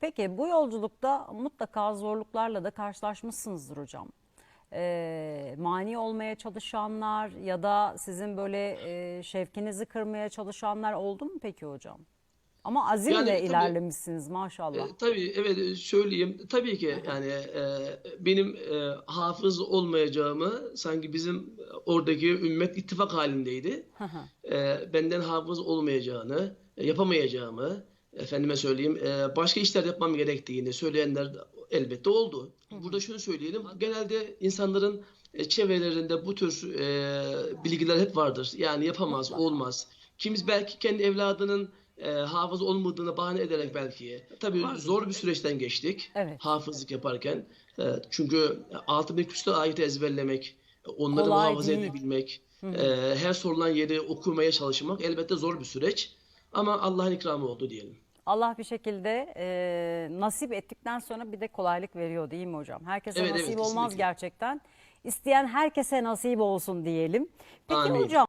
Peki bu yolculukta mutlaka zorluklarla da karşılaşmışsınızdır hocam. Ee, mani olmaya çalışanlar ya da sizin böyle e, şevkinizi kırmaya çalışanlar oldu mu peki hocam? Ama azimle Yani tabii- ilerlemişsiniz maşallah. E, tabii evet e, söyleyeyim. Tabii ki yani e, benim e, hafız olmayacağımı sanki bizim oradaki ümmet ittifak halindeydi. E, benden hafız olmayacağını, e, yapamayacağımı, efendime söyleyeyim, e, başka işler yapmam gerektiğini söyleyenler elbette oldu. Burada şunu söyleyelim. Genelde insanların e, çevrelerinde bu tür e, bilgiler hep vardır. Yani yapamaz, olmaz. Kimisi belki kendi evladının e, hafız olmadığını bahane ederek belki. Tabii zor bir süreçten geçtik. Evet. Hafızlık yaparken. E, çünkü 6000 küsur ayet ezberlemek, onları Kolay muhafaza değil. edebilmek, e, her sorulan yeri okumaya çalışmak elbette zor bir süreç. Ama Allah'ın ikramı oldu diyelim. Allah bir şekilde e, nasip ettikten sonra bir de kolaylık veriyor değil mi hocam? Herkese Evet, evet, nasip olmaz kesinlikle. gerçekten. İsteyen herkese nasip olsun diyelim. Peki Amin. hocam